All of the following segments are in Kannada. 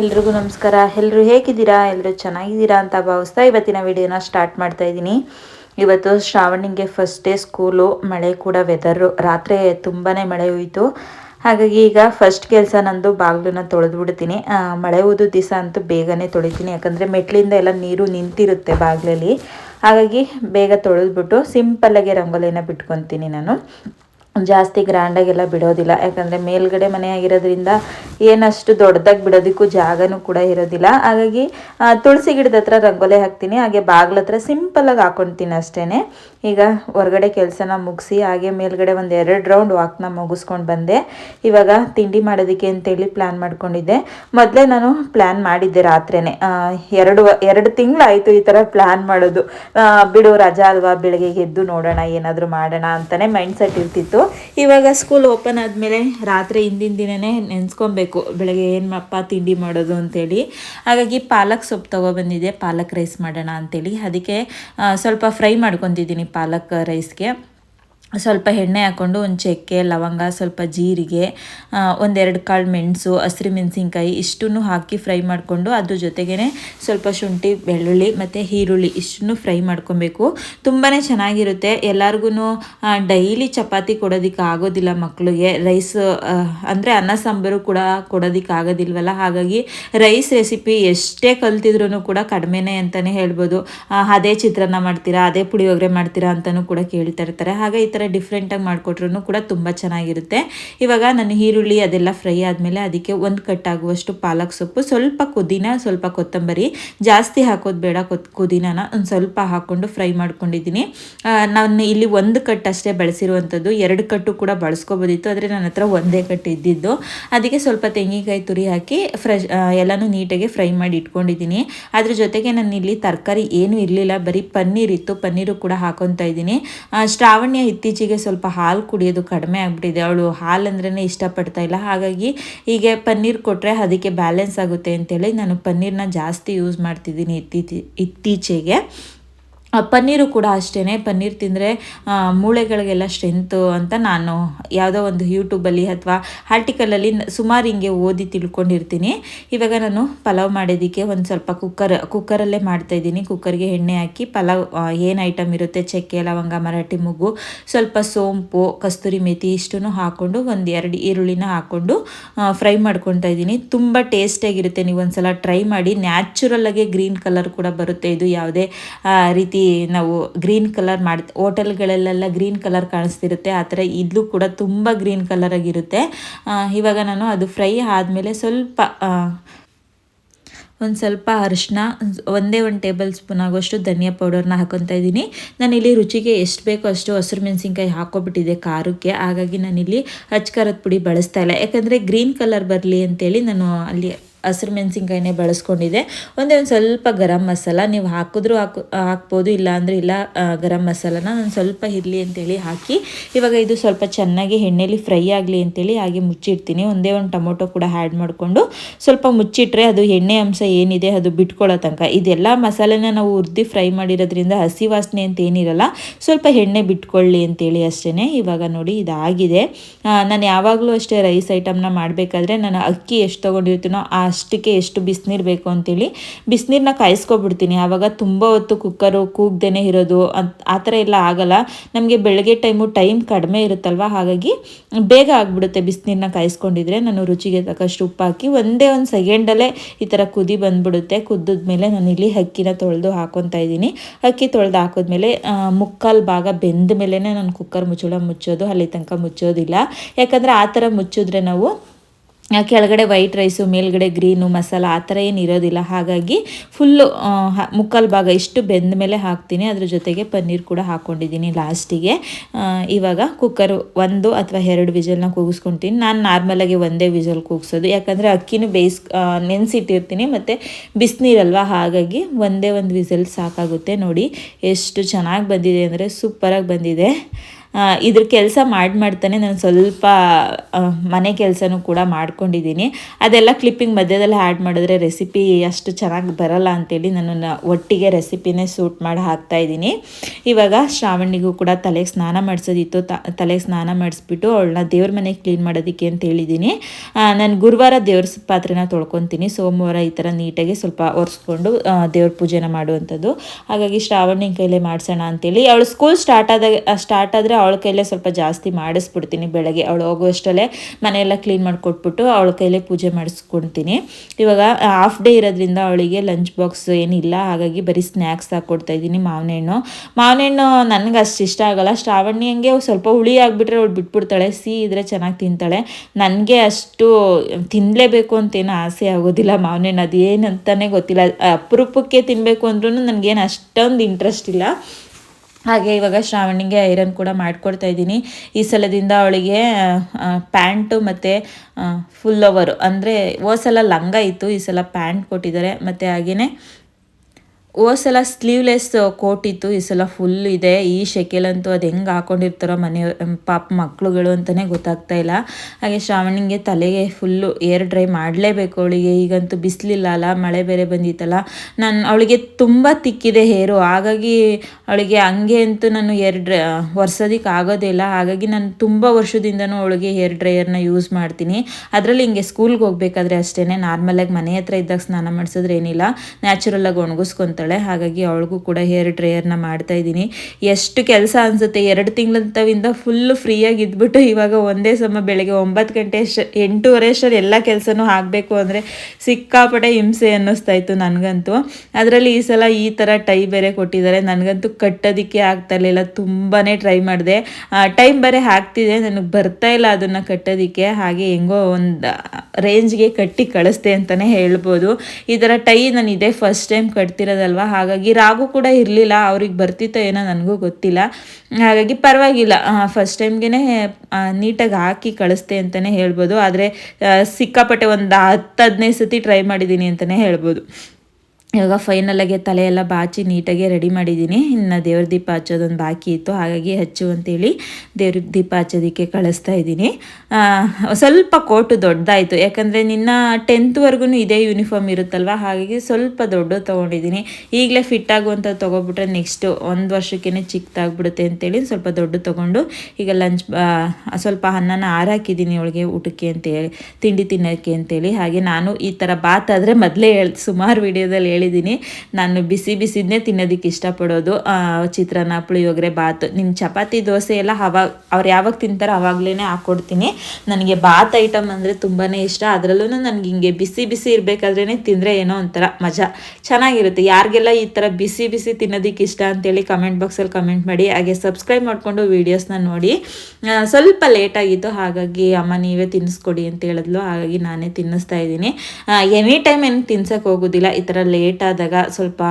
ಎಲ್ರಿಗೂ ನಮಸ್ಕಾರ. ಎಲ್ಲರೂ ಹೇಗಿದ್ದೀರಾ? ಎಲ್ಲರೂ ಚೆನ್ನಾಗಿದ್ದೀರಾ ಅಂತ ಭಾವಿಸ್ತಾ ಇವತ್ತಿನ ವಿಡಿಯೋನ ಸ್ಟಾರ್ಟ್ ಮಾಡ್ತಾ ಇದ್ದೀನಿ. ಇವತ್ತು ಶ್ರಾವಣಿಗೆ ಫಸ್ಟ್ ಡೇ ಸ್ಕೂಲು ಮಳೆ ಕೂಡ ವೆದರು ರಾತ್ರಿ ತುಂಬಾ ಮಳೆ ಹೋಯಿತು. ಹಾಗಾಗಿ ಈಗ ಫಸ್ಟ್ ಕೆಲಸ ನಂದು ಬಾಗಿಲನ್ನ ತೊಳೆದು ಬಿಡ್ತೀನಿ ಮಳೆ ಹೋದ ದಿವಸ ಅಂತೂ ಬೇಗನೆ ತೊಳಿತೀನಿ. ಯಾಕಂದರೆ ಮೆಟ್ಲಿಂದ ಎಲ್ಲ ನೀರು ನಿಂತಿರುತ್ತೆ ಬಾಗಿಲಲ್ಲಿ. ಹಾಗಾಗಿ ಬೇಗ ತೊಳೆದ್ಬಿಟ್ಟು ಸಿಂಪಲ್ಲಾಗಿ ರಂಗೋಲಿನ ಬಿಟ್ಕೊತೀನಿ ನಾನು. ಜಾಸ್ತಿ ಗ್ರ್ಯಾಂಡಾಗೆಲ್ಲ ಬಿಡೋದಿಲ್ಲ. ಯಾಕಂದರೆ ಮೇಲ್ಗಡೆ ಮನೆ ಆಗಿರೋದ್ರಿಂದ ಏನಷ್ಟು ದೊಡ್ಡದಾಗಿ ಬಿಡೋದಕ್ಕೂ ಜಾಗನೂ ಕೂಡ ಇರೋದಿಲ್ಲ. ಹಾಗಾಗಿ ತುಳಸಿ ಗಿಡದ ಹತ್ರ ರಂಗೋಲಿ ಹಾಕ್ತೀನಿ. ಹಾಗೆ ಬಾಗ್ಲ ಹತ್ರ ಸಿಂಪಲಾಗಿ ಹಾಕೊತೀನಿ ಅಷ್ಟೇ ಈಗ ಹೊರಗಡೆ ಕೆಲಸನ ಮುಗಿಸಿ ಹಾಗೆ ಮೇಲ್ಗಡೆ ಒಂದು ಎರಡು ರೌಂಡ್ ವಾಕ್ನ ಮುಗಿಸ್ಕೊಂಡು ಬಂದೆ. ಇವಾಗ ತಿಂಡಿ ಮಾಡೋದಕ್ಕೆ ಅಂತೇಳಿ ಪ್ಲ್ಯಾನ್ ಮಾಡ್ಕೊಂಡಿದ್ದೆ. ಮೊದಲೇ ನಾನು ಪ್ಲ್ಯಾನ್ ಮಾಡಿದ್ದೆ ರಾತ್ರಿನೇ. ಎರಡು ಎರಡು ತಿಂಗಳಾಯಿತು ಈ ಥರ ಪ್ಲ್ಯಾನ್ ಮಾಡೋದು. ಬಿಡು ರಜಾ ಅಲ್ವಾ, ಬೆಳಗ್ಗೆ ಎದ್ದು ನೋಡೋಣ, ಏನಾದರೂ ಮಾಡೋಣ ಅಂತಲೇ ಮೈಂಡ್ ಸೆಟ್ ಇರ್ತಿತ್ತು. ಇವಾಗ ಸ್ಕೂಲ್ ಓಪನ್ ಆದಮೇಲೆ ರಾತ್ರಿ ಹಿಂದಿನ ದಿನನೇ ನೆನೆಸ್ಕೊಬೇಕು, ಬೆಳಗ್ಗೆ ಏನು ಅಪ್ಪ ತಿಂಡಿ ಮಾಡೋದು ಅಂತೇಳಿ. ಹಾಗಾಗಿ ಪಾಲಕ್ ಸೊಪ್ಪು ತೊಗೊಬಂದಿದ್ದೆ ಪಾಲಕ್ ರೈಸ್ ಮಾಡೋಣ ಅಂತೇಳಿ. ಅದಕ್ಕೆ ಸ್ವಲ್ಪ ಫ್ರೈ ಮಾಡ್ಕೊತಿದ್ದೀನಿ ಪಾಲಕ್ ರೈಸ್ಗೆ ಸ್ವಲ್ಪ ಎಣ್ಣೆ ಹಾಕ್ಕೊಂಡು ಒಂದು ಚಕ್ಕೆ, ಲವಂಗ, ಸ್ವಲ್ಪ ಜೀರಿಗೆ ಒಂದೆರಡು ಕಾಳು ಮೆಣಸು, ಹಸಿರು ಮೆಣಸಿನ್ಕಾಯಿ ಇಷ್ಟನ್ನು ಹಾಕಿ ಫ್ರೈ ಮಾಡಿಕೊಂಡು ಅದ್ರ ಜೊತೆಗೇ ಸ್ವಲ್ಪ ಶುಂಠಿ, ಬೆಳ್ಳುಳ್ಳಿ ಮತ್ತು ಈರುಳ್ಳಿ ಇಷ್ಟನ್ನು ಫ್ರೈ ಮಾಡ್ಕೊಬೇಕು. ತುಂಬಾ ಚೆನ್ನಾಗಿರುತ್ತೆ. ಎಲ್ಲರಿಗೂ ಡೈಲಿ ಚಪಾತಿ ಕೊಡೋದಕ್ಕೆ ಆಗೋದಿಲ್ಲ ಮಕ್ಕಳಿಗೆ ರೈಸ್ ಅಂದರೆ ಅನ್ನ ಸಾಂಬಾರು ಕೂಡ ಕೊಡೋದಕ್ಕೆ ಆಗೋದಿಲ್ವಲ್ಲ? ಹಾಗಾಗಿ ರೈಸ್ ರೆಸಿಪಿ ಎಷ್ಟೇ ಕಲ್ತಿದ್ರು ಕೂಡ ಕಡಿಮೆನೇ ಅಂತಲೇ ಹೇಳ್ಬೋದು. ಅದೇ ಚಿತ್ರಾನ್ನ ಮಾಡ್ತೀರಾ, ಅದೇ ಪುಳಿಯೋಗರೆ ಮಾಡ್ತೀರಾ ಅಂತಲೂ ಕೂಡ ಕೇಳ್ತಾ ಇರ್ತಾರೆ. ಹಾಗೆ ಈ ಥರ ಥರ ಡಿಫ್ರೆಂಟಾಗಿ ಮಾಡಿಕೊಟ್ರು ಕೂಡ ತುಂಬ ಚೆನ್ನಾಗಿರುತ್ತೆ. ಇವಾಗ ನಾನು ಈರುಳ್ಳಿ ಅದೆಲ್ಲ ಫ್ರೈ ಆದಮೇಲೆ ಅದಕ್ಕೆ ಒಂದು ಕಟ್ಟಾಗುವಷ್ಟು ಪಾಲಕ್ ಸೊಪ್ಪು, ಸ್ವಲ್ಪ ಕುದಿನ ಸ್ವಲ್ಪ ಕೊತ್ತಂಬರಿ, ಜಾಸ್ತಿ ಹಾಕೋದು ಬೇಡ ಕೊತ್ ಕುದಿನಾನ ಒಂದು ಸ್ವಲ್ಪ ಹಾಕ್ಕೊಂಡು ಫ್ರೈ ಮಾಡ್ಕೊಂಡಿದ್ದೀನಿ. ನಾನು ಇಲ್ಲಿ ಒಂದು ಕಟ್ ಅಷ್ಟೇ ಬಳಸಿರುವಂಥದ್ದು ಎರಡು ಕಟ್ಟು ಕೂಡ ಬಳಸ್ಕೊಬೋದಿತ್ತು, ಆದರೆ ನನ್ನ ಹತ್ರ ಒಂದೇ ಕಟ್ಟು ಇದ್ದಿದ್ದು. ಅದಕ್ಕೆ ಸ್ವಲ್ಪ ತೆಂಗಿನಕಾಯಿ ತುರಿ ಹಾಕಿ ಫ್ರೆಶ್ ಎಲ್ಲನೂ ನೀಟಾಗಿ ಫ್ರೈ ಮಾಡಿ ಇಟ್ಕೊಂಡಿದ್ದೀನಿ. ಅದ್ರ ಜೊತೆಗೆ ನಾನು ಇಲ್ಲಿ ತರಕಾರಿ ಏನೂ ಇರಲಿಲ್ಲ, ಬರೀ ಪನ್ನೀರ್ ಇತ್ತು, ಪನ್ನೀರು ಕೂಡ ಹಾಕೊತಾ ಇದ್ದೀನಿ. ಶ್ರಾವಣ್ಯ ಇತ್ತೀಚೆಗೆ ಇತ್ತೀಚೆಗೆ ಸ್ವಲ್ಪ ಹಾಲು ಕುಡಿಯೋದು ಕಡಿಮೆ ಆಗಿಬಿಟ್ಟಿದೆ. ಅವಳು ಹಾಲು ಅಂದ್ರೇ ಇಷ್ಟಪಡ್ತಾ ಇಲ್ಲ. ಹಾಗಾಗಿ ಹೀಗೆ ಪನ್ನೀರ್ ಕೊಟ್ಟರೆ ಅದಕ್ಕೆ ಬ್ಯಾಲೆನ್ಸ್ ಆಗುತ್ತೆ ಅಂತೇಳಿ ನಾನು ಪನ್ನೀರ್ನ ಜಾಸ್ತಿ ಯೂಸ್ ಮಾಡ್ತಿದ್ದೀನಿ ಇತ್ತೀಚೆ, ಇತ್ತೀಚೆಗೆ. ಪನ್ನೀರು ಕೂಡ ಅಷ್ಟೇ ಪನ್ನೀರ್ ತಿಂದರೆ ಮೂಳೆಗಳಿಗೆಲ್ಲ ಸ್ಟ್ರೆಂತು ಅಂತ ನಾನು ಯಾವುದೋ ಒಂದು ಯೂಟ್ಯೂಬಲ್ಲಿ ಅಥವಾ ಆರ್ಟಿಕಲಲ್ಲಿ ಸುಮಾರು ಹಿಂಗೆ ಓದಿ ತಿಳ್ಕೊಂಡಿರ್ತೀನಿ. ಇವಾಗ ನಾನು ಪಲಾವ್ ಮಾಡೋದಕ್ಕೆ ಒಂದು ಸ್ವಲ್ಪ ಕುಕ್ಕರ್ ಕುಕ್ಕರಲ್ಲೇ ಮಾಡ್ತಾಯಿದ್ದೀನಿ ಕುಕ್ಕರ್ಗೆ ಎಣ್ಣೆ ಹಾಕಿ ಪಲಾವ್ ಏನು ಐಟಮ್ ಇರುತ್ತೆ, ಚಕ್ಕೆ, ಲವಂಗ, ಮರಾಠಿ ಮುಗ್ಗು, ಸ್ವಲ್ಪ ಸೋಂಪು, ಕಸ್ತೂರಿ ಮೇಥಿ ಇಷ್ಟನ್ನು ಹಾಕ್ಕೊಂಡು ಒಂದು ಎರಡು ಈರುಳ್ಳಿನ ಹಾಕ್ಕೊಂಡು ಫ್ರೈ ಮಾಡ್ಕೊತಾ ಇದ್ದೀನಿ. ತುಂಬ ಟೇಸ್ಟಿಯಾಗಿರುತ್ತೆ ನೀವು ಒಂದು ಸಲ ಟ್ರೈ ಮಾಡಿ ನ್ಯಾಚುರಲ್ಲಾಗೆ ಗ್ರೀನ್ ಕಲರ್ ಕೂಡ ಬರುತ್ತೆ. ಇದು ಯಾವುದೇ ರೀತಿ ನಾವು ಗ್ರೀನ್ ಕಲರ್ ಮಾಡಿ, ಹೋಟೆಲ್ಗಳಲ್ಲೆಲ್ಲ ಗ್ರೀನ್ ಕಲರ್ ಕಾಣಿಸ್ತಿರುತ್ತೆ. ಆ ಥರ ಇದ್ಲು ಕೂಡ ತುಂಬ ಗ್ರೀನ್ ಕಲರ್ ಆಗಿರುತ್ತೆ ಇವಾಗ ನಾನು ಅದು ಫ್ರೈ ಆದಮೇಲೆ ಸ್ವಲ್ಪ ಒಂದು ಸ್ವಲ್ಪ ಅರಿಶಿನ ಒಂದೇ ಒಂದು ಟೇಬಲ್ ಸ್ಪೂನ್ ಆಗೋಷ್ಟು ಧನಿಯಾ ಪೌಡರ್ನ ಹಾಕೊತಾ ಇದ್ದೀನಿ. ನಾನಿಲ್ಲಿ ರುಚಿಗೆ ಎಷ್ಟು ಬೇಕೋ ಅಷ್ಟು ಹಸಿರು ಮೆಣಸಿನ್ಕಾಯಿ ಹಾಕೋಬಿಟ್ಟಿದೆ ಖಾರಕ್ಕೆ. ಹಾಗಾಗಿ ನಾನಿಲ್ಲಿ ಹಚ್ಕಾರದ ಪುಡಿ ಬಳಸ್ತಾ ಇಲ್ಲ. ಯಾಕಂದರೆ ಗ್ರೀನ್ ಕಲರ್ ಬರಲಿ ಅಂತೇಳಿ ನಾನು ಅಲ್ಲಿ ಹಸಿರು ಮೆಣಸಿನ್ಕಾಯಿನೇ ಬಳಸ್ಕೊಂಡಿದೆ. ಒಂದೇ ಒಂದು ಸ್ವಲ್ಪ ಗರಂ ಮಸಾಲ, ನೀವು ಹಾಕಿದ್ರೂ ಹಾಕು, ಹಾಕ್ಬೋದು ಇಲ್ಲ ಅಂದರೆ ಇಲ್ಲ ಗರಂ ಮಸಾಲನ ನಾನು ಸ್ವಲ್ಪ ಇರಲಿ ಅಂತೇಳಿ ಹಾಕಿ, ಇವಾಗ ಇದು ಸ್ವಲ್ಪ ಚೆನ್ನಾಗಿ ಎಣ್ಣೆಲಿ ಫ್ರೈ ಆಗಲಿ ಅಂತೇಳಿ ಹಾಗೆ ಮುಚ್ಚಿಡ್ತೀನಿ. ಒಂದೇ ಒಂದು ಟೊಮೊಟೊ ಕೂಡ ಆ್ಯಡ್ ಮಾಡಿಕೊಂಡು ಸ್ವಲ್ಪ ಮುಚ್ಚಿಟ್ರೆ ಅದು ಎಣ್ಣೆ ಅಂಶ ಏನಿದೆ ಅದು ಬಿಟ್ಕೊಳ್ಳೋ ತನಕ. ಇದೆಲ್ಲ ಮಸಾಲೆನ ನಾವು ಉರ್ದಿ ಫ್ರೈ ಮಾಡಿರೋದ್ರಿಂದ ಹಸಿ ವಾಸನೆ ಅಂತ ಏನಿರಲ್ಲ, ಸ್ವಲ್ಪ ಎಣ್ಣೆ ಬಿಟ್ಕೊಳ್ಳಿ ಅಂತೇಳಿ ಅಷ್ಟೇ ಇವಾಗ ನೋಡಿ ಇದಾಗಿದೆ. ನಾನು ಯಾವಾಗಲೂ ಅಷ್ಟೇ ರೈಸ್ ಐಟಮ್ನ ಮಾಡಬೇಕಾದ್ರೆ ನಾನು ಅಕ್ಕಿ ಎಷ್ಟು ತೊಗೊಂಡಿರ್ತೀನೋ ಆ ಅಷ್ಟಕ್ಕೆ ಎಷ್ಟು ಬಿಸಿನೀರು ಬೇಕು ಅಂತೇಳಿ ಬಿಸಿನೀರನ್ನ ಕಾಯಿಸ್ಕೊಬಿಡ್ತೀನಿ. ಆವಾಗ ತುಂಬ ಹೊತ್ತು ಕುಕ್ಕರು ಕೂಗ್ದೇ ಇರೋದು ಆ ಥರ ಎಲ್ಲ ಆಗಲ್ಲ. ನಮಗೆ ಬೆಳಗ್ಗೆ ಟೈಮು ಟೈಮ್ ಕಡಿಮೆ ಇರುತ್ತಲ್ವ? ಹಾಗಾಗಿ ಬೇಗ ಆಗಿಬಿಡುತ್ತೆ ಬಿಸಿನೀರನ್ನ ಕಾಯಿಸ್ಕೊಂಡಿದ್ರೆ. ನಾನು ರುಚಿಗೆ ತಕ್ಕಷ್ಟು ಉಪ್ಪು ಹಾಕಿ ಒಂದೇ ಒಂದು ಸೆಕೆಂಡಲ್ಲೇ ಈ ಥರ ಕುದಿ ಬಂದ್ಬಿಡುತ್ತೆ. ಕುದ್ದಿದ್ಮೇಲೆ ನಾನು ಇಲ್ಲಿ ಅಕ್ಕಿನ ತೊಳೆದು ಹಾಕೊತಾ ಇದ್ದೀನಿ. ಅಕ್ಕಿ ತೊಳೆದು ಹಾಕಿದ್ಮೇಲೆ ಮುಕ್ಕಾಲು ಭಾಗ ಬೆಂದ ಮೇಲೆ ನಾನು ಕುಕ್ಕರ್ ಮುಚ್ಚಳ ಮುಚ್ಚೋದು, ಅಲ್ಲಿ ತನಕ ಮುಚ್ಚೋದಿಲ್ಲ. ಯಾಕಂದರೆ ಆ ಥರ ಮುಚ್ಚಿದ್ರೆ ನಾವು ಕೆಳಗಡೆ ವೈಟ್ ರೈಸು ಮೇಲ್ಗಡೆ ಗ್ರೀನು ಮಸಾಲ, ಆ ಥರ ಏನು ಇರೋದಿಲ್ಲ. ಹಾಗಾಗಿ ಫುಲ್ಲು ಮುಕ್ಕಾಲು ಭಾಗ ಇಷ್ಟು ಬೆಂದ ಮೇಲೆ ಹಾಕ್ತೀನಿ. ಅದ್ರ ಜೊತೆಗೆ ಪನ್ನೀರ್ ಕೂಡ ಹಾಕ್ಕೊಂಡಿದ್ದೀನಿ ಲಾಸ್ಟಿಗೆ ಇವಾಗ ಕುಕ್ಕರು ಒಂದು ಅಥವಾ ಎರಡು ವಿಜಲ್ನ ಕೂಗಿಸ್ಕೊತೀನಿ. ನಾನು ನಾರ್ಮಲಾಗಿ ಒಂದೇ ವಿಜಲ್ ಕೂಗಿಸೋದು. ಯಾಕಂದರೆ ಅಕ್ಕಿನೂ ಬೇಯಿಸ್ ನೆನೆಸಿಟ್ಟಿರ್ತೀನಿ. ಮತ್ತು ಬಿಸಿನೀರಲ್ವ ಹಾಗಾಗಿ ಒಂದೇ ಒಂದು ವಿಸಲ್ ಸಾಕಾಗುತ್ತೆ ನೋಡಿ. ಎಷ್ಟು ಚೆನ್ನಾಗಿ ಬಂದಿದೆ ಅಂದರೆ ಸೂಪರಾಗಿ ಬಂದಿದೆ. ಇದ್ರ ಕೆಲಸ ಮಾಡಿ ಮಾಡ್ತಾನೆ. ನಾನು ಸ್ವಲ್ಪ ಮನೆ ಕೆಲಸನೂ ಕೂಡ ಮಾಡ್ಕೊಂಡಿದ್ದೀನಿ. ಅದೆಲ್ಲ ಕ್ಲಿಪ್ಪಿಂಗ್ ಮಧ್ಯದಲ್ಲಿ ಆ್ಯಡ್ ಮಾಡಿದ್ರೆ ರೆಸಿಪಿ ಅಷ್ಟು ಚೆನ್ನಾಗಿ ಬರಲ್ಲ ಅಂತೇಳಿ ನಾನು ಒಟ್ಟಿಗೆ ರೆಸಿಪಿನೇ ಸೂಟ್ ಮಾಡಿ ಹಾಕ್ತಾ ಇದ್ದೀನಿ. ಇವಾಗ ಶ್ರಾವಣಿಗೂ ಕೂಡ ತಲೆಗೆ ಸ್ನಾನ ಮಾಡಿಸೋದಿತ್ತು. ತಲೆಗೆ ಸ್ನಾನ ಮಾಡಿಸ್ಬಿಟ್ಟು ಅವಳನ್ನ ದೇವ್ರ ಮನೆ ಕ್ಲೀನ್ ಮಾಡೋದಕ್ಕೆ ಅಂತ ಹೇಳಿದ್ದೀನಿ. ನಾನು ಗುರುವಾರ ದೇವ್ರ ಪಾತ್ರೆನ ತೊಳ್ಕೊತೀನಿ. ಸೋಮವಾರ ಈ ಥರ ನೀಟಾಗಿ ಸ್ವಲ್ಪ ಒರೆಸ್ಕೊಂಡು ದೇವ್ರ ಪೂಜೆನ ಮಾಡುವಂಥದ್ದು. ಹಾಗಾಗಿ ಶ್ರಾವಣಿ ಕೈಲೇ ಮಾಡಿಸೋಣ ಅಂತೇಳಿ. ಅವಳು ಸ್ಕೂಲ್ ಸ್ಟಾರ್ಟ್ ಆದಾಗ ಸ್ಟಾರ್ಟ್ ಆದರೆ ಅವಳ ಕೈಲೇ ಸ್ವಲ್ಪ ಜಾಸ್ತಿ ಮಾಡಿಸ್ಬಿಡ್ತೀನಿ ಬೆಳಗ್ಗೆ. ಅವಳು ಹೋಗುವಷ್ಟಲ್ಲೇ ಮನೆಯೆಲ್ಲ ಕ್ಲೀನ್ ಮಾಡಿಕೊಟ್ಬಿಟ್ಟು ಅವಳ ಕೈಲೇ ಪೂಜೆ ಮಾಡಿಸ್ಕೊಳ್ತೀನಿ ಇವಾಗ ಹಾಫ್ ಡೇ ಇರೋದ್ರಿಂದ ಅವಳಿಗೆ ಲಂಚ್ ಬಾಕ್ಸ್ ಏನಿಲ್ಲ. ಹಾಗಾಗಿ ಬರೀ ಸ್ನ್ಯಾಕ್ಸ್ ಹಾಕ್ಕೊಡ್ತಾ ಇದ್ದೀನಿ ಮಾವಿನ ಹಣ್ಣು ಮಾವಿನ ನನಗೆ ಅಷ್ಟು ಇಷ್ಟ ಆಗಲ್ಲ. ಶ್ರಾವಣಿ ಹಂಗೆ ಸ್ವಲ್ಪ ಹುಳಿ ಆಗಿಬಿಟ್ರೆ ಅವಳು ಬಿಟ್ಬಿಡ್ತಾಳೆ. ಸಿಹಿ ಇದ್ರೆ ಚೆನ್ನಾಗಿ ತಿಂತಾಳೆ. ನನಗೆ ಅಷ್ಟು ತಿನ್ನಲೇಬೇಕು ಅಂತೇನು ಆಸೆ ಆಗೋದಿಲ್ಲ ಮಾವಿನ ಹಣ್ಣು ಅದೇನಂತಾನೆ ಗೊತ್ತಿಲ್ಲ. ಅಪರೂಪಕ್ಕೆ ತಿನ್ನಬೇಕು ಅಂದ್ರೂ ನನಗೇನು ಅಷ್ಟೊಂದು ಇಂಟ್ರೆಸ್ಟ್ ಇಲ್ಲ. ಹಾಗೆ ಇವಾಗ ಶ್ರಾವಣಿಗೆ ಐರನ್ ಕೂಡ ಮಾಡ್ಕೊಡ್ತಾ ಇದ್ದೀನಿ. ಈ ಸಲದಿಂದ ಅವಳಿಗೆ ಪ್ಯಾಂಟು ಮತ್ತು ಫುಲ್ ಓವರು ಅಂದರೆ ಓ ಸಲ ಲಂಗ ಇತ್ತು, ಈ ಸಲ ಪ್ಯಾಂಟ್ ಕೊಟ್ಟಿದ್ದಾರೆ. ಮತ್ತು ಹಾಗೆಯೇ ಓ ಸಲ ಸ್ಲೀವ್ಲೆಸ್ ಕೋಟ್ ಇತ್ತು, ಈ ಸಲ ಫುಲ್ ಇದೆ. ಈ ಶೆಕೆಲಂತೂ ಅದು ಹೆಂಗೆ ಹಾಕೊಂಡಿರ್ತಾರೋ ಮನೆ, ಪಾಪ ಮಕ್ಕಳುಗಳು ಅಂತಲೇ ಗೊತ್ತಾಗ್ತಾ ಇಲ್ಲ. ಹಾಗೆ ಶ್ರಾವಣಿಗೆ ತಲೆಗೆ ಫುಲ್ಲು ಏರ್ ಡ್ರೈ ಮಾಡಲೇಬೇಕು ಅವಳಿಗೆ. ಈಗಂತೂ ಬಿಸಿಲಿಲ್ಲ ಅಲ್ಲ, ಮಳೆ ಬೇರೆ ಬಂದಿತ್ತಲ್ಲ. ನಾನು, ಅವಳಿಗೆ ತುಂಬ ತಿಕ್ಕಿದೆ ಹೇರು ಹಾಗಾಗಿ ಅವಳಿಗೆ ಹಂಗೆ ಅಂತೂ ನಾನು ಏರ್ ಡ್ರೈ ಒರೆಸೋದಕ್ಕೆ ಆಗೋದೇ ಇಲ್ಲ. ಹಾಗಾಗಿ ನಾನು ತುಂಬ ವರ್ಷದಿಂದನೂ ಅವಳಿಗೆ ಹೇರ್ ಡ್ರೈಯರ್ನ ಯೂಸ್ ಮಾಡ್ತೀನಿ. ಅದರಲ್ಲಿ ಹಿಂಗೆ ಸ್ಕೂಲ್ಗೆ ಹೋಗ್ಬೇಕಾದ್ರೆ ಅಷ್ಟೇ ನಾರ್ಮಲಾಗಿ ಮನೆ ಹತ್ರ ಇದ್ದಾಗ ಸ್ನಾನ ಮಾಡಿಸಿದ್ರೆ ಏನಿಲ್ಲ. ನ್ಯಾಚುರಲಾಗಿ ಒಣಗಿಸ್ಕೊತಾಳೆ ಹಾಗಾಗಿ ಅವಳಿಗೂ ಕೂಡ ಹೇರ್ ಡ್ರೈಯರ್ನ ಮಾಡ್ತಾ ಇದ್ದೀನಿ. ಎಷ್ಟು ಕೆಲಸ ಅನಿಸುತ್ತೆ? ಎರಡು ತಿಂಗಳಂತವಿಂದ ಫುಲ್ ಫ್ರೀಯಾಗಿ ಇದ್ಬಿಟ್ಟು ಇವಾಗ ಒಂದೇ ಸಮ ಬೆಳಗ್ಗೆ ಒಂಬತ್ತು ಗಂಟೆ ಅಷ್ಟು ಎಂಟೂವರೆ ಅಷ್ಟರಲ್ಲಿ ಎಲ್ಲ ಕೆಲಸನೂ ಆಗಬೇಕು ಅಂದರೆ ಸಿಕ್ಕಾಪಟ್ಟೆ ಹಿಂಸೆ ಅನ್ನಿಸ್ತಾ ಇತ್ತು ನನಗಂತೂ. ಅದರಲ್ಲಿ ಈ ಸಲ ಈ ಥರ ಟೈ ಬೇರೆ ಕೊಟ್ಟಿದ್ದಾರೆ. ನನಗಂತೂ ಕಟ್ಟೋದಕ್ಕೆ ಆಗ್ತಾ ಇರಲಿಲ್ಲ. ತುಂಬಾ ಟ್ರೈ ಮಾಡಿದೆ. ಟೈಮ್ ಬೇರೆ ಹಾಕ್ತಿದೆ ನನಗೆ ಬರ್ತಾ ಇಲ್ಲ ಅದನ್ನು ಕಟ್ಟೋದಕ್ಕೆ. ಹಾಗೆ ಹೆಂಗೋ ಒಂದು ರೇಂಜ್ಗೆ ಕಟ್ಟಿ ಕಳಿಸ್ದೆ ಅಂತಲೇ ಹೇಳ್ಬೋದು. ಈ ಥರ ಟೈ ನಾನು ಇದೇ ಫಸ್ಟ್ ಟೈಮ್ ಕಟ್ತಿರೋದಲ್ವ ಹಾಗಾಗಿ ರಾಗು ಕೂಡ ಇರಲಿಲ್ಲ. ಅವ್ರಿಗೆ ಬರ್ತಿತ್ತೋ ಏನೋ ನನಗೂ ಗೊತ್ತಿಲ್ಲ. ಹಾಗಾಗಿ ಪರವಾಗಿಲ್ಲ. ಫಸ್ಟ್ ಟೈಮ್ಗೆ ನೀಟಾಗಿ ಹಾಕಿ ಕಳಿಸ್ತೆ ಅಂತಲೇ ಹೇಳ್ಬೋದು. ಆದರೆ ಸಿಕ್ಕಾಪಟ್ಟೆ ಒಂದು ಹತ್ತು ಹದಿನೈದು ಸತಿ ಟ್ರೈ ಮಾಡಿದ್ದೀನಿ ಅಂತಲೇ ಹೇಳ್ಬೋದು. ಇವಾಗ ಫೈನಲಾಗೆ ತಲೆ ಎಲ್ಲ ಬಾಚಿ ನೀಟಾಗಿ ರೆಡಿ ಮಾಡಿದ್ದೀನಿ. ಇನ್ನು ದೇವ್ರ ದೀಪ ಹಚ್ಚೋದೊಂದು ಬಾಕಿ ಇತ್ತು. ಹಾಗಾಗಿ ಹಚ್ಚು ಅಂತೇಳಿ ದೇವ್ರ ದೀಪ ಹಚ್ಚೋದಕ್ಕೆ ಕಳಿಸ್ತಾ ಇದ್ದೀನಿ. ಸ್ವಲ್ಪ ಕೋಟು ದೊಡ್ಡದಾಯಿತು. ಯಾಕಂದರೆ ನಿನ್ನ ಟೆಂತ್ವರೆಗೂ ಇದೇ ಯೂನಿಫಾರ್ಮ್ ಇರುತ್ತಲ್ವ? ಹಾಗಾಗಿ ಸ್ವಲ್ಪ ದೊಡ್ಡ ತೊಗೊಂಡಿದ್ದೀನಿ. ಈಗಲೇ ಫಿಟ್ ಆಗುವಂಥ ತೊಗೊಬಿಟ್ರೆ ನೆಕ್ಸ್ಟು ಒಂದು ವರ್ಷಕ್ಕೇ ಚಿಕ್ಕದಾಗ್ಬಿಡುತ್ತೆ ಅಂತೇಳಿ ಸ್ವಲ್ಪ ದೊಡ್ಡ ತೊಗೊಂಡು ಈಗ ಲಂಚ್ ಸ್ವಲ್ಪ ಅನ್ನನ ಆರಾಕಿದ್ದೀನಿ ಅವಳಿಗೆ ಊಟಕ್ಕೆ ಅಂತೇಳಿ, ತಿಂಡಿ ತಿನ್ನೋಕ್ಕೆ ಅಂತೇಳಿ. ಹಾಗೆ ನಾನು ಈ ಥರ ಬಾತ್ ಆದರೆ ಮೊದಲೇ ಹೇಳಿ ಸುಮಾರು ವಿಡಿಯೋದಲ್ಲಿ ಹೇಳಿದ್ದೀನಿ. ನಾನು ಬಿಸಿ ಬಿಸಿದನ್ನೇ ತಿನ್ನೋದಕ್ಕೆ ಇಷ್ಟಪಡೋದು. ಚಿತ್ರಾನ್ನ, ಪುಳಿಯೋಗರೆ, ಬಾತ್. ನಿಮ್ಮ ಚಪಾತಿ, ದೋಸೆ ಎಲ್ಲ ಅವಾಗ ಅವ್ರು ಯಾವಾಗ ತಿಂತಾರೋ ಅವಾಗಲೇ ಹಾಕ್ಕೊಡ್ತೀನಿ ನನಗೆ ಬಾತ್ ಐಟಮ್ ಅಂದರೆ ತುಂಬಾ ಇಷ್ಟ. ಅದರಲ್ಲೂ ನನಗೆ ಹಿಂಗೆ ಬಿಸಿ ಬಿಸಿ ಇರಬೇಕಾದ್ರೇ ತಿಂದರೆ ಏನೋ ಒಂಥರ ಮಜಾ. ಚೆನ್ನಾಗಿರುತ್ತೆ. ಯಾರಿಗೆಲ್ಲ ಈ ಥರ ಬಿಸಿ ಬಿಸಿ ತಿನ್ನೋದಕ್ಕೆ ಇಷ್ಟ ಅಂತೇಳಿ ಕಮೆಂಟ್ ಬಾಕ್ಸಲ್ಲಿ ಕಮೆಂಟ್ ಮಾಡಿ. ಹಾಗೆ ಸಬ್ಸ್ಕ್ರೈಬ್ ಮಾಡಿಕೊಂಡು ವೀಡಿಯೋಸ್ನ ನೋಡಿ. ಸ್ವಲ್ಪ ಲೇಟಾಗಿತ್ತು ಹಾಗಾಗಿ ಅಮ್ಮ ನೀವೇ ತಿನ್ನಿಸ್ಕೊಡಿ ಅಂತ ಹೇಳಿದ್ಲು. ಹಾಗಾಗಿ ನಾನೇ ತಿನ್ನಿಸ್ತಾ ಇದ್ದೀನಿ. ಎನಿ ಟೈಮ್ ಏನು ತಿನ್ಸಕ್ಕೆ ಹೋಗೋದಿಲ್ಲ. ಈ ಥರ ಲೇಟ್ ಆದಾಗ ಸ್ವಲ್ಪ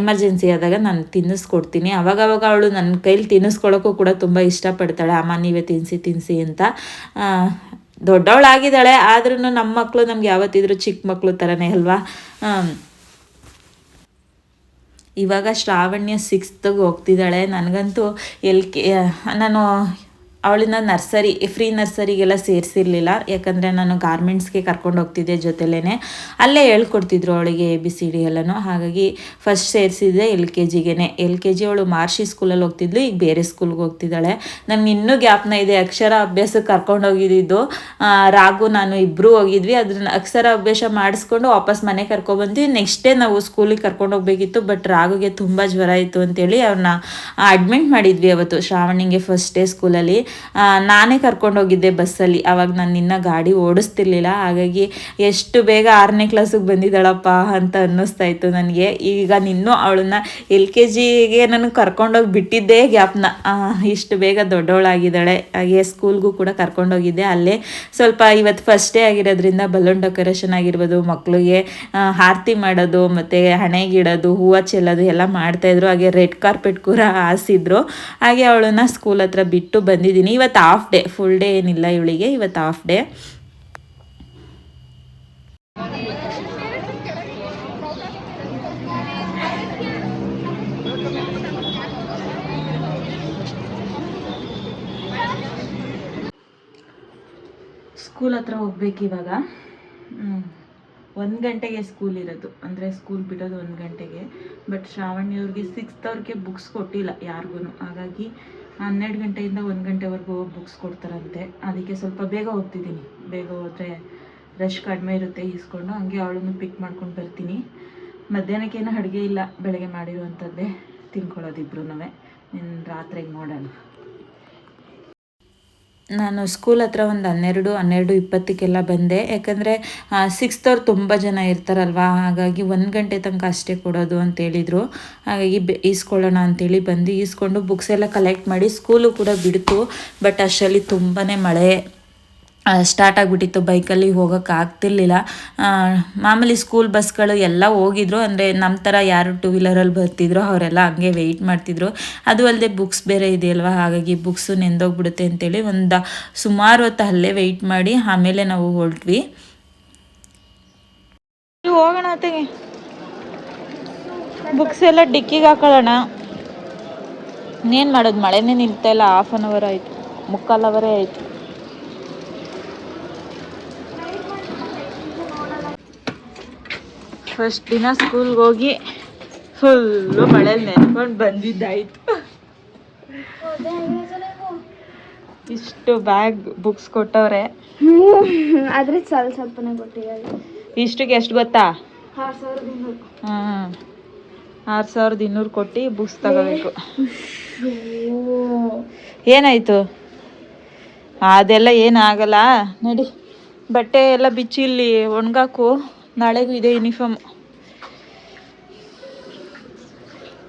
ಎಮರ್ಜೆನ್ಸಿ ಆದಾಗ ನಾನು ತಿನ್ನಿಸ್ಕೊಡ್ತೀನಿ. ಅವಾಗವಾಗ ಅವಳು ನನ್ನ ಕೈಲಿ ತಿನ್ನಿಸ್ಕೊಳ್ಳೋಕ್ಕೂ ಕೂಡ ತುಂಬ ಇಷ್ಟಪಡ್ತಾಳೆ. ಅಮ್ಮ, ನೀವೇ ತಿನ್ನಿಸಿ ತಿನ್ನಿಸಿ ಅಂತ. ದೊಡ್ಡವಳಾಗಿದ್ದಾಳೆ. ಆದ್ರೂ ನಮ್ಮ ಮಕ್ಕಳು ನಮ್ಗೆ ಯಾವತ್ತಿದ್ರು ಚಿಕ್ಕ ಮಕ್ಕಳು ಥರನೇ ಅಲ್ವಾ? ಇವಾಗ ಶ್ರಾವಣ್ಯ ಸಿಕ್ಸ್ತ್ಗೆ ಹೋಗ್ತಿದ್ದಾಳೆ. ನನಗಂತೂ ಎಲ್ ಕೆ ನಾನು ಅವಳನ್ನ ನರ್ಸರಿ, ಫ್ರೀ ನರ್ಸರಿಗೆಲ್ಲ ಸೇರಿಸಿರ್ಲಿಲ್ಲ. ಯಾಕಂದರೆ ನಾನು ಗಾರ್ಮೆಂಟ್ಸ್ಗೆ ಕರ್ಕೊಂಡು ಹೋಗ್ತಿದ್ದೆ ಜೊತೆಲೇ ಅಲ್ಲೇ ಹೇಳ್ಕೊಡ್ತಿದ್ರು ಅವಳಿಗೆ ಎ ಬಿ ಸಿ ಡಿ ಎಲ್ಲನೂ. ಹಾಗಾಗಿ ಫಸ್ಟ್ ಸೇರಿಸಿದ್ದೆ ಎಲ್ ಕೆ ಜಿಗೇ ಎಲ್ ಕೆ ಜಿ ಅವಳು ಮಾರ್ಷಿ ಸ್ಕೂಲಲ್ಲಿ ಹೋಗ್ತಿದ್ಲು, ಈಗ ಬೇರೆ ಸ್ಕೂಲ್ಗೆ ಹೋಗ್ತಿದ್ದಾಳೆ. ನಮ್ಗೆ ಇನ್ನೂ ಗ್ಯಾಪ್ನ ಇದೆ. ಅಕ್ಷರ ಅಭ್ಯಾಸಕ್ಕೆ ಕರ್ಕೊಂಡು ಹೋಗಿದ್ದು. ರಾಗು ನಾನು ಇಬ್ಬರೂ ಹೋಗಿದ್ವಿ. ಅದನ್ನ ಅಕ್ಷರ ಅಭ್ಯಾಸ ಮಾಡಿಸ್ಕೊಂಡು ವಾಪಸ್ ಮನೆ ಕರ್ಕೊಬಂದ್ವಿ. ನೆಕ್ಸ್ಟ್ ಡೇ ನಾವು ಸ್ಕೂಲಿಗೆ ಕರ್ಕೊಂಡು ಹೋಗ್ಬೇಕಿತ್ತು. ಬಟ್ ರಾಗುಗೆ ತುಂಬ ಜ್ವರ ಇತ್ತು ಅಂತೇಳಿ ಅವ್ರನ್ನ ಅಡ್ಮಿಟ್ ಮಾಡಿದ್ವಿ ಅವತ್ತು ಶ್ರಾವಣಿಗೆ ಫಸ್ಟ್ ಡೇ ಸ್ಕೂಲಲ್ಲಿ. ನಾನೇ ಕರ್ಕೊಂಡು ಹೋಗಿದ್ದೆ ಬಸ್ಸಲ್ಲಿ. ಆವಾಗ ನಾನು ನಿನ್ನ ಗಾಡಿ ಓಡಿಸ್ತಿರ್ಲಿಲ್ಲ. ಹಾಗಾಗಿ ಎಷ್ಟು ಬೇಗ ಆರನೇ ಕ್ಲಾಸಿಗೆ ಬಂದಿದ್ದಾಳಪ್ಪ ಅಂತ ಅನ್ನಿಸ್ತಾ ಇತ್ತು ನನಗೆ. ಈಗ ನಿನ್ನೂ ಅವಳನ್ನ ಎಲ್ ಕೆ ಜಿಗೆ ನನಗೆ ಕರ್ಕೊಂಡೋಗಿ ಬಿಟ್ಟಿದ್ದೇ ಗ್ಯಾಪ್ನ ಇಷ್ಟು ಬೇಗ ದೊಡ್ಡವಳಾಗಿದ್ದಾಳೆ. ಹಾಗೆ ಸ್ಕೂಲ್ಗೂ ಕೂಡ ಕರ್ಕೊಂಡೋಗಿದ್ದೆ ಅಲ್ಲೇ. ಸ್ವಲ್ಪ ಇವತ್ತು ಫಸ್ಟ್ ಡೇ ಆಗಿರೋದ್ರಿಂದ ಬಲೂನ್ ಡೆಕೋರೇಷನ್ ಆಗಿರ್ಬೋದು ಮಕ್ಕಳಿಗೆ ಆರತಿ ಮಾಡೋದು, ಮತ್ತು ಹಣೆಗಿಡೋದು, ಹೂವು ಚೆಲ್ಲೋದು ಎಲ್ಲ ಮಾಡ್ತಾಯಿದ್ರು ಹಾಗೆ ರೆಡ್ ಕಾರ್ಪೆಟ್ ಕೂಡ ಹಾಸಿದ್ರು. ಹಾಗೆ ಅವಳನ್ನ ಸ್ಕೂಲ್ ಹತ್ರ ಬಿಟ್ಟು ಬಂದಿದ್ದೀನಿ. ಇದ್ದೀನಿ ಇವತ್ತು ಹಾಫ್ ಡೇ ಫುಲ್ ಡೇ ಏನಿಲ್ಲ ಇವಳಿಗೆ. ಇವತ್ತು ಹಾಫ್ ಡೇ ಸ್ಕೂಲ್ ಹತ್ರ ಹೋಗ್ಬೇಕು ಇವಾಗ. ಒಂದು ಗಂಟೆಗೆ ಸ್ಕೂಲ್ ಇರೋದು. ಅಂದ್ರೆ ಸ್ಕೂಲ್ ಬಿಡೋದು ಒಂದು ಗಂಟೆಗೆ. ಬಟ್ ಶ್ರಾವಣಿ ಅವ್ರಿಗೆ ಸಿಕ್ಸ್ತ್ ಅವ್ರಿಗೆ ಬುಕ್ಸ್ ಕೊಟ್ಟಿಲ್ಲ ಯಾರಿಗೂ ಹಾಗಾಗಿ ಹನ್ನೆರಡು ಗಂಟೆಯಿಂದ ಒಂದು ಗಂಟೆವರೆಗೂ ಬುಕ್ಸ್ ಕೊಡ್ತಾರಂತೆ. ಅದಕ್ಕೆ ಸ್ವಲ್ಪ ಬೇಗ ಹೋಗ್ತಿದ್ದೀನಿ ಬೇಗ ಹೋದರೆ ರಶ್ ಕಡಿಮೆ ಇರುತ್ತೆ ಈಸ್ಕೊಂಡು. ಹಂಗೆ ಅವಳನ್ನು ಪಿಕ್ ಮಾಡ್ಕೊಂಡು ಬರ್ತೀನಿ. ಮಧ್ಯಾಹ್ನಕ್ಕೇನು ಅಡುಗೆ ಇಲ್ಲ. ಬೆಳಗ್ಗೆ ಮಾಡಿರುವಂಥದ್ದೇ ತಿನ್ಕೊಳ್ಳೋದಿಬ್ರು ಇನ್ನು ರಾತ್ರಿಗೆ ನೋಡೋಣ. ನಾನು ಸ್ಕೂಲ್ ಹತ್ರ ಒಂದು ಹನ್ನೆರಡು ಹನ್ನೆರಡು ಇಪ್ಪತ್ತಕ್ಕೆಲ್ಲ ಬಂದೆ. ಯಾಕಂದರೆ ಸಿಕ್ಸ್ತವ್ರು ತುಂಬ ಜನ ಇರ್ತಾರಲ್ವ? ಹಾಗಾಗಿ ಒಂದು ಗಂಟೆ ತನಕ ಅಷ್ಟೇ ಕೊಡೋದು ಅಂತ ಹೇಳಿದರು. ಹಾಗಾಗಿ ಬೆ, ಈಸ್ಕೊಳ್ಳೋಣ ಅಂತೇಳಿ ಬಂದು ಈಸ್ಕೊಂಡು ಬುಕ್ಸ್ ಎಲ್ಲ ಕಲೆಕ್ಟ್ ಮಾಡಿ ಸ್ಕೂಲು ಕೂಡ ಬಿಡ್ತು. ಬಟ್ ಅಷ್ಟರಲ್ಲಿ ತುಂಬಾ ಮಳೆ. ಸ್ಟಾರ್ಟ್ ಆಗಿಬಿಟ್ಟಿತ್ತು ಬೈಕಲ್ಲಿ ಹೋಗೋಕೆ ಆಗ್ತಿರ್ಲಿಲ್ಲ. ಮಾಮೂಲಿ ಸ್ಕೂಲ್ ಬಸ್ಗಳು ಎಲ್ಲ ಹೋಗಿದ್ರು, ಅಂದರೆ ನಮ್ಮ ಥರ ಯಾರು ಟೂ ವೀಲರಲ್ಲಿ ಬರ್ತಿದ್ರು, ಅವರೆಲ್ಲ ಹಂಗೆ ವೆಯ್ಟ್ ಮಾಡ್ತಿದ್ರು. ಅದು ಅಲ್ಲದೆ ಬುಕ್ಸ್ ಬೇರೆ ಇದೆಯಲ್ವ, ಹಾಗಾಗಿ ಬುಕ್ಸು ನೆಂದೋಗ್ಬಿಡುತ್ತೆ ಅಂತೇಳಿ ಒಂದು ಸುಮಾರು ಹೊತ್ತು ಅಲ್ಲೇ ವೆಯ್ಟ್ ಮಾಡಿ, ಆಮೇಲೆ ನಾವು ಹೊರಟ್ವಿ. ಹೋಗೋಣ ಅತ್ತೆಗೆ. ಬುಕ್ಸ್ ಎಲ್ಲ ಡಿಕ್ಕಿಗೆ ಹಾಕೊಳ್ಳೋಣ. ಇನ್ನೇನು ಮಾಡೋದು, ಮಳೆನೇ ನಿಲ್ತಾ ಇಲ್ಲ ಹಾಫ್ ಆನ್ ಅವರ್ ಆಯಿತು, ಮುಕ್ಕಾಲು ಅವರೇ ಆಯಿತು. ಫಸ್ಟ್ ದಿನ ಸ್ಕೂಲ್ಗೆ ಹೋಗಿ ಫುಲ್ಲು ಮಳೇಲಿ ನೆನ್ಕೊಂಡು ಬಂದಿದ್ದಾಯ್ತು. ಇಷ್ಟು ಬ್ಯಾಗ್ ಬುಕ್ಸ್ ಕೊಟ್ಟವ್ರೆ. ಆದ್ರೆ ಸ್ವಲ್ಪ ಸ್ವಲ್ಪನೇ ಕೊಟ್ಟಿದ್ದಾರೆ. ಇಷ್ಟಕ್ಕೆ ಎಷ್ಟು ಗೊತ್ತಾ? ಆರು ಸಾವಿರದ ಇನ್ನೂರು. ಹಾಂ ಆರು ಸಾವಿರದ ಇನ್ನೂರು ಕೊಟ್ಟು ಬುಕ್ಸ್ ತಗೋಬೇಕು. ಏನಾಯ್ತು? ಅದೆಲ್ಲ ಏನಾಗಲ್ಲ ನಡಿ ಬಟ್ಟೆ ಎಲ್ಲ ಬಿಚ್ಚಿ ಇಲ್ಲಿ ಒಣಗಾಕು. ನಾಳೆಗೂ ಇದೆ ಯೂನಿಫಾರ್ಮ್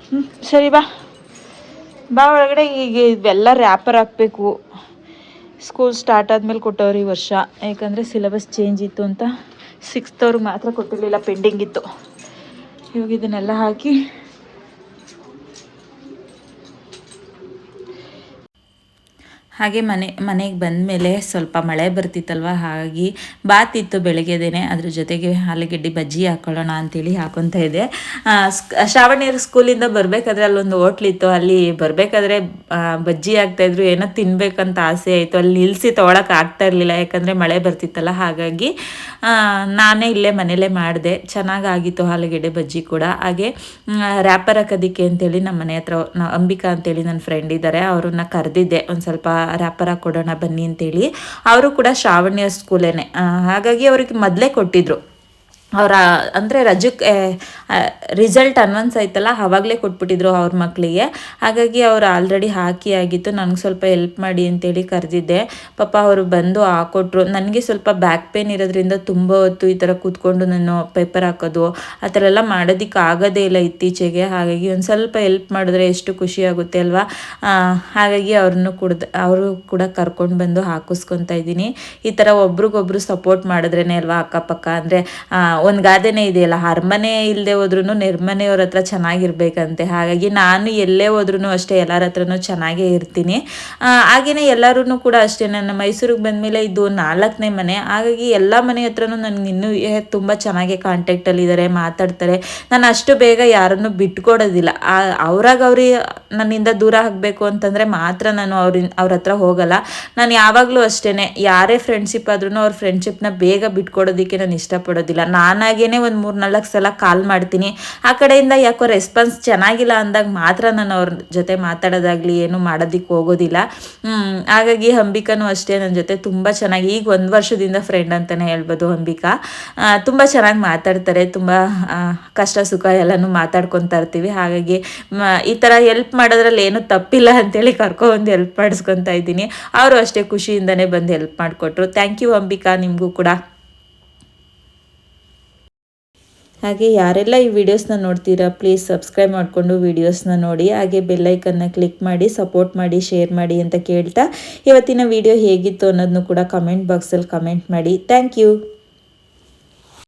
ಹ್ಞೂ ಸರಿ ಬಾ. ಬಾ ಒಳಗಡೆ, ಈಗ ಇವೆಲ್ಲ ರ್ಯಾಪರ್ ಹಾಕಬೇಕು. ಸ್ಕೂಲ್ ಸ್ಟಾರ್ಟ್ ಆದಮೇಲೆ ಕೊಟ್ಟವ್ರಿ ವರ್ಷ. ಯಾಕಂದರೆ ಸಿಲೆಬಸ್ ಚೇಂಜ್ ಇತ್ತು ಅಂತ ಸಿಕ್ಸ್ತವ್ರಿಗೆ ಮಾತ್ರ ಕೊಟ್ಟಿರಲಿಲ್ಲ ಪೆಂಡಿಂಗ್ ಇತ್ತು. ಇವಾಗ ಇದನ್ನೆಲ್ಲ ಹಾಕಿ ಹಾಗೆ ಮನೆ, ಮನೆಗೆ ಬಂದ ಮೇಲೆ ಸ್ವಲ್ಪ ಮಳೆ ಬರ್ತಿತ್ತಲ್ವ? ಹಾಗಾಗಿ ಬಾತಿತ್ತು ಬೆಳಗ್ಗೆದೇನೆ. ಅದ್ರ ಜೊತೆಗೆ ಆಲೂಗೆಡ್ಡೆ ಬಜ್ಜಿ ಹಾಕೊಳ್ಳೋಣ ಅಂತೇಳಿ ಹಾಕೊತಾ ಇದ್ದೆ. ಶ್ರಾವಣಿಯರ್ ಸ್ಕೂಲಿಂದ ಬರಬೇಕಾದ್ರೆ ಅಲ್ಲೊಂದು ಹೋಟ್ಲಿತ್ತು. ಅಲ್ಲಿ ಬರಬೇಕಾದ್ರೆ ಬಜ್ಜಿ ಆಗ್ತಾಯಿದ್ರು ಏನೋ ತಿನ್ಬೇಕಂತ ಆಸೆ ಆಯಿತು. ಅಲ್ಲಿ ನಿಲ್ಲಿಸಿ ತೊಗೊಳಕ್ಕೆ ಆಗ್ತಾ ಇರಲಿಲ್ಲ. ಯಾಕಂದರೆ ಮಳೆ ಬರ್ತಿತ್ತಲ್ಲ. ಹಾಗಾಗಿ ನಾನೇ ಇಲ್ಲೇ ಮನೇಲೇ ಮಾಡಿದೆ. ಚೆನ್ನಾಗಾಗಿತ್ತು ಆಲೂಗೆಡ್ಡೆ ಬಜ್ಜಿ ಕೂಡ. ಹಾಗೆ ರ್ಯಾಪರ್ ಹಾಕೋದಿಕ್ಕೆ ಅಂತೇಳಿ ನಮ್ಮ ಮನೆ ಹತ್ರ ಅಂಬಿಕಾ ಅಂತೇಳಿ ನನ್ನ ಫ್ರೆಂಡ್ ಇದ್ದಾರೆ. ಅವ್ರನ್ನ ಕರೆದಿದ್ದೆ. ಒಂದು ಸ್ವಲ್ಪ ರ್ಯಾಪರ ಕೊಡೋಣ ಬನ್ನಿ ಅಂತೇಳಿ. ಅವರು ಕೂಡ ಶ್ರಾವಣ್ಯ ಸ್ಕೂಲೇನೆ ಹಾಗಾಗಿ ಅವ್ರಿಗೆ ಮೊದಲೇ ಕೊಟ್ಟಿದ್ರು. ಅವರ, ಅಂದರೆ ರಜಕ್ಕೆ ರಿಸಲ್ಟ್ ಅನೌನ್ಸ್ ಆಯ್ತಲ್ಲ ಆವಾಗಲೇ ಕೊಟ್ಬಿಟ್ಟಿದ್ರು ಅವ್ರ ಮಕ್ಕಳಿಗೆ ಹಾಗಾಗಿ ಅವ್ರು ಆಲ್ರೆಡಿ ಹಾಕಿ ಆಗಿತ್ತು. ನನಗೆ ಸ್ವಲ್ಪ ಹೆಲ್ಪ್ ಮಾಡಿ ಅಂತೇಳಿ ಕರೆದಿದ್ದೆ. ಪಾಪ ಅವರು ಬಂದು ಹಾಕೊಟ್ರು. ನನಗೆ ಸ್ವಲ್ಪ ಬ್ಯಾಕ್ ಪೇನ್ ಇರೋದ್ರಿಂದ ತುಂಬ ಹೊತ್ತು ಈ ಥರ ಕೂತ್ಕೊಂಡು ನಾನು ಪೇಪರ್ ಹಾಕೋದು, ಆ ಥರ ಎಲ್ಲ ಮಾಡೋದಕ್ಕೆ ಆಗೋದೇ ಇಲ್ಲ ಇತ್ತೀಚೆಗೆ. ಹಾಗಾಗಿ ಒಂದು ಸ್ವಲ್ಪ ಹೆಲ್ಪ್ ಮಾಡಿದ್ರೆ ಎಷ್ಟು ಖುಷಿ ಆಗುತ್ತೆ ಅಲ್ವಾ? ಹಾಗಾಗಿ ಅವ್ರನ್ನು ಕುಡ್ದು, ಅವರು ಕೂಡ ಕರ್ಕೊಂಡು ಬಂದು ಹಾಕಿಸ್ಕೊತಾ ಇದ್ದೀನಿ. ಈ ಥರ ಒಬ್ರಿಗೊಬ್ರು ಸಪೋರ್ಟ್ ಮಾಡಿದ್ರೇ ಅಲ್ವಾ ಅಕ್ಕಪಕ್ಕ? ಅಂದರೆ ಒಂದು ಗಾದೆನೇ ಇದೆಯಲ್ಲ ಅರಮನೆ ಇಲ್ಲದೆ ಹೋದ್ರೂ ನಿರ್ಮನೆಯವ್ರ ಹತ್ರ ಚೆನ್ನಾಗಿರ್ಬೇಕಂತೆ. ಹಾಗಾಗಿ ನಾನು ಎಲ್ಲೇ ಹೋದ್ರೂ ಅಷ್ಟೇ ಎಲ್ಲರ ಹತ್ರನು ಚೆನ್ನಾಗೇ ಇರ್ತೀನಿ. ಹಾಗೆಯೇ ಎಲ್ಲರೂ ಕೂಡ ಅಷ್ಟೇ, ನನ್ನ ಮೈಸೂರಿಗೆ ಬಂದಮೇಲೆ ಇದು ನಾಲ್ಕನೇ ಮನೆ. ಹಾಗಾಗಿ ಎಲ್ಲ ಮನೆ ಹತ್ರನೂ ನನಗೆ ಇನ್ನೂ ತುಂಬ ಚೆನ್ನಾಗಿ ಕಾಂಟ್ಯಾಕ್ಟಲ್ಲಿದ್ದಾರೆ ಮಾತಾಡ್ತಾರೆ. ನಾನು ಅಷ್ಟು ಬೇಗ ಯಾರನ್ನು ಬಿಟ್ಕೊಡೋದಿಲ್ಲ. ಅವ್ರಾಗ ಅವ್ರಿ ನನ್ನಿಂದ ದೂರ ಆಗಬೇಕು ಅಂತಂದರೆ ಮಾತ್ರ ನಾನು ಅವ್ರಿಂದ ಅವ್ರ ಹತ್ರ ಹೋಗಲ್ಲ. ನಾನು ಯಾವಾಗಲೂ ಅಷ್ಟೇ ಯಾರೇ ಫ್ರೆಂಡ್ಶಿಪ್ ಆದ್ರೂ ಅವ್ರ ಫ್ರೆಂಡ್ಶಿಪ್ನ ಬೇಗ ಬಿಟ್ಕೊಡೋದಕ್ಕೆ ನಾನು ಇಷ್ಟಪಡೋದಿಲ್ಲ. ನಾನಾಗೇನೆ ಒಂದು ಮೂರು ನಾಲ್ಕು ಸಲ ಕಾಲ್ ಮಾಡ್ತೀನಿ. ಆ ಕಡೆಯಿಂದ ಯಾಕೋ ರೆಸ್ಪಾನ್ಸ್ ಚೆನ್ನಾಗಿಲ್ಲ ಅಂದಾಗ ಮಾತ್ರ ನಾನು ಅವ್ರ ಜೊತೆ ಮಾತಾಡೋದಾಗಲಿ ಏನು ಮಾಡೋದಕ್ಕೆ ಹೋಗೋದಿಲ್ಲ. ಹಾಗಾಗಿ ಅಂಬಿಕಾನು ಅಷ್ಟೇ ನನ್ನ ಜೊತೆ ತುಂಬ ಚೆನ್ನಾಗಿ, ಈಗ ಒಂದು ವರ್ಷದಿಂದ ಫ್ರೆಂಡ್ ಅಂತಲೇ ಹೇಳ್ಬೋದು ಅಂಬಿಕಾ. ತುಂಬ ಚೆನ್ನಾಗಿ ಮಾತಾಡ್ತಾರೆ, ತುಂಬ ಕಷ್ಟ ಸುಖ ಎಲ್ಲನೂ ಮಾತಾಡ್ಕೊತಾ ಇರ್ತೀವಿ ಹಾಗಾಗಿ ಈ ಥರ ಹೆಲ್ಪ್ ಮಾಡೋದ್ರಲ್ಲಿ ಏನೂ ತಪ್ಪಿಲ್ಲ ಅಂತೇಳಿ ಕರ್ಕೊಬಂದು ಹೆಲ್ಪ್ ಮಾಡಿಸ್ಕೊತಾ ಇದ್ದೀನಿ. ಅವರು ಅಷ್ಟೇ ಖುಷಿಯಿಂದನೇ ಬಂದು ಹೆಲ್ಪ್ ಮಾಡಿಕೊಟ್ರು. ಥ್ಯಾಂಕ್ ಯು ಅಂಬಿಕಾ, ನಿಮಗೂ ಕೂಡ. ಹಾಗೆ ಯಾರೆಲ್ಲ ಈ ವಿಡಿಯೋಸ್ನ ನೋಡ್ತೀರಾ ಪ್ಲೀಸ್ ಸಬ್ಸ್ಕ್ರೈಬ್ ಮಾಡಿಕೊಂಡು ವೀಡಿಯೋಸ್ನ ನೋಡಿ, ಹಾಗೆ ಬೆಲ್ಲೈಕನ್ನ ಕ್ಲಿಕ್ ಮಾಡಿ ಸಪೋರ್ಟ್ ಮಾಡಿ ಶೇರ್ ಮಾಡಿ ಅಂತ ಕೇಳ್ತಾ ಇವತ್ತಿನ ವಿಡಿಯೋ ಹೇಗಿತ್ತು ಅನ್ನೋದನ್ನು ಕೂಡ ಕಮೆಂಟ್ ಬಾಕ್ಸಲ್ಲಿ ಕಮೆಂಟ್ ಮಾಡಿ. Thank you